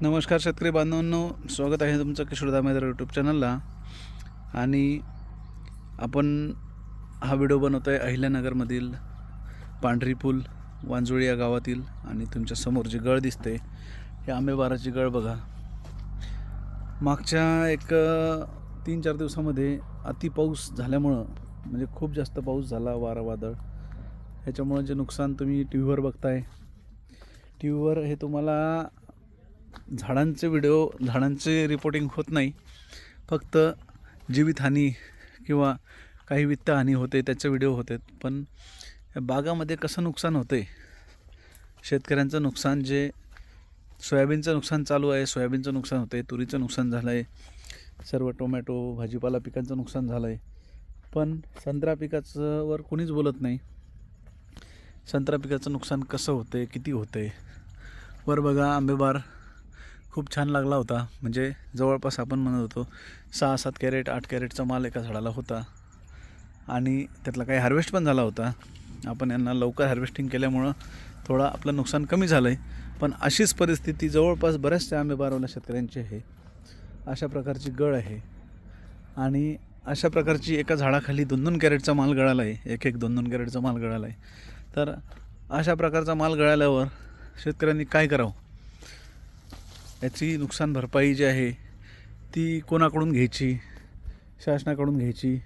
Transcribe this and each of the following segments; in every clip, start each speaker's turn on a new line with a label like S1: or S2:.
S1: नमस्कार शेतकरी बांधवांनो स्वागत आहे तुमचं किशोर दामेदार यूट्यूब चॅनलला आणि आपण हा व्हिडिओ बनवतो आहे अहिल्यानगरमधील पांढरी पूल वांजुळी या गावातील आणि तुमच्यासमोर जी गळ दिसते ही आंबेबाराची गळ बघा. मागच्या एक तीन चार दिवसामध्ये अति पाऊस झाल्यामुळं म्हणजे खूप जास्त पाऊस झाला वारा वादळ ह्याच्यामुळं जे नुकसान तुम्ही टी व्हीवर बघताय टी व्हीवर हे तुम्हाला झाडांचे व्हिडिओ झाडांचे रिपोर्टिंग होत नाही. फक्त जीवितहानी किंवा काही वित्तहानी होते त्याचे व्हिडिओ होते. पण बागामध्ये कसं नुकसान होते? शेतकऱ्यांचं नुकसान जे सोयाबीनचं नुकसान चालू आहे सोयाबीनचं नुकसान होते तुरीचं नुकसान झालं आहे सर्व टोमॅटो भाजीपाला पिकांचं नुकसान झालं आहे पण संत्रा पिकाचं वर कोणीच बोलत नाही. संत्रा पिकाचं नुकसान कसं होतं आहे किती होतं? आहे वर बघा आंबेबार. खूप छान लागला होता. म्हणजे जवळपास आपण म्हणत होतो सहा सात कॅरेट आठ कॅरेटचा माल एका झाडाला होता. आणि त्यातला काही हार्वेस्ट पण झाला होता. आपण यांना लवकर हार्वेस्टिंग केल्यामुळं थोडं आपलं नुकसान कमी झालं आहे पण अशीच परिस्थिती जवळपास बऱ्याचशा आंबे आंबेबारवल्या शेतकऱ्यांची आहे. अशा प्रकारची गळ आहे. आणि अशा प्रकारची एका झाडाखाली दोन दोन कॅरेटचा माल गळाला आहे एक एक दोन दोन कॅरेटचा माल गळाला आहे तर अशा प्रकारचा माल गळाल्यावर शेतकऱ्यांनी काय करावं? याची नुकसान भरपाई जी आहे ती कोणाकडून घ्यायची? शासनाकडून घ्यायची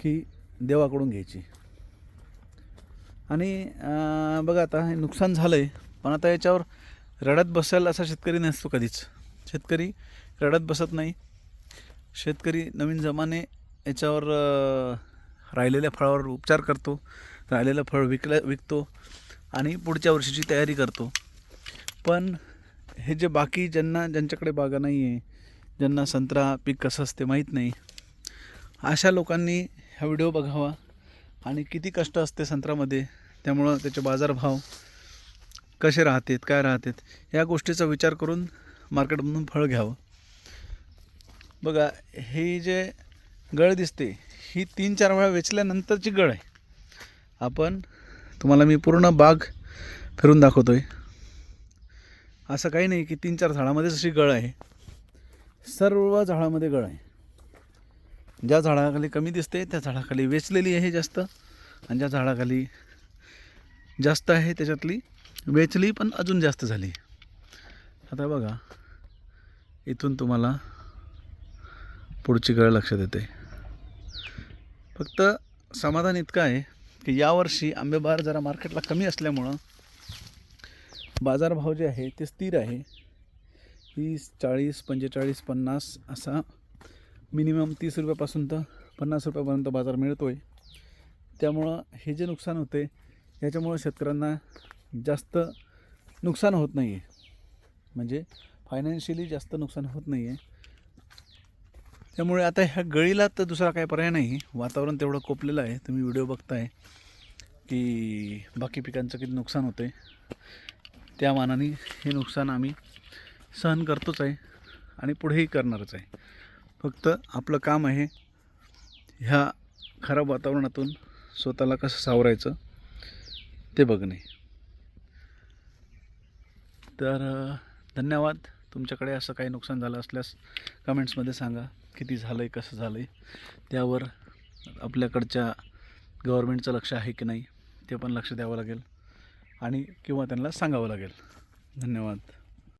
S1: की देवाकडून घ्यायची? आणि बघा आता हे नुकसान झालं आहे पण आता याच्यावर रडत बसेल असा शेतकरी नसतो कधीच. शेतकरी रडत बसत नाही. शेतकरी नवीन जमाने याच्यावर राहिलेल्या फळावर उपचार करतो राहिलेलं फळ विकलं विकतो आणि पुढच्या वर्षीची तयारी करतो. पण हे जे बाकी ज्यांना ज्यांच्याकडे बागा नाही आहे ज्यांना संत्रा पीक कसं असते माहीत नाही अशा लोकांनी हा व्हिडिओ बघावा. आणि किती कष्ट असते संत्र्यामध्ये त्यामुळं त्याचे बाजारभाव कसे राहतात काय राहतात या गोष्टीचा विचार करून मार्केटमधून फळ घ्यावं. बघा ही जे गळ दिसते ही तीन चार वेळा वेचल्यानंतरची गळ आहे. आपण तुम्हाला मी पूर्ण बाग फिरून दाखवतो आहे असं काही नाही की तीन चार झाडामध्येच अशी गळ आहे. सर्व झाडामध्ये गळ आहे. ज्या झाडाखाली कमी दिसते त्या झाडाखाली वेचलेली आहे जास्त. आणि ज्या झाडाखाली जास्त आहे त्याच्यातली वेचली पण अजून जास्त झाली. आता बघा इथून तुम्हाला पुढची गळ लक्षात येते. फक्त समाधान इतकं आहे की यावर्षी आंबेबार जरा मार्केटला कमी असल्यामुळं बाजारभाव जे आहे ते स्थिर आहे. तीस चाळीस पंचेचाळीस पन्नास असा मिनिमम तीस रुपयापासून तर पन्नास रुपयापर्यंत बाजार मिळतो आहे त्यामुळं हे जे नुकसान होते याच्यामुळं शेतकऱ्यांना जास्त नुकसान होत नाही आहे म्हणजे फायनान्शियली जास्त नुकसान होत नाही आहे त्यामुळे आता ह्या गळीला तर दुसरा काही पर्याय नाही. वातावरण तेवढं कोपलेलं आहे. तुम्ही व्हिडिओ बघताय की बाकी पिकांचं किती नुकसान होतं आहे त्या मानाने हे नुकसान आम्ही सहन करतोच आहे आणि पुढेही करणारच आहे. फक्त आपलं काम आहे ह्या खराब वातावरणातून स्वतःला कसं सावरायचं ते बघणे. तर धन्यवाद. तुमच्याकडे असं काही नुकसान झालं असल्यास कमेंट्समध्ये सांगा किती झालं आहे कसं झालं आहे त्यावर आपल्याकडच्या गव्हर्मेंटचं लक्ष आहे की नाही ते पण लक्ष द्यावं लागेल. आणि किंवा त्यांना सांगावं लागेल. धन्यवाद.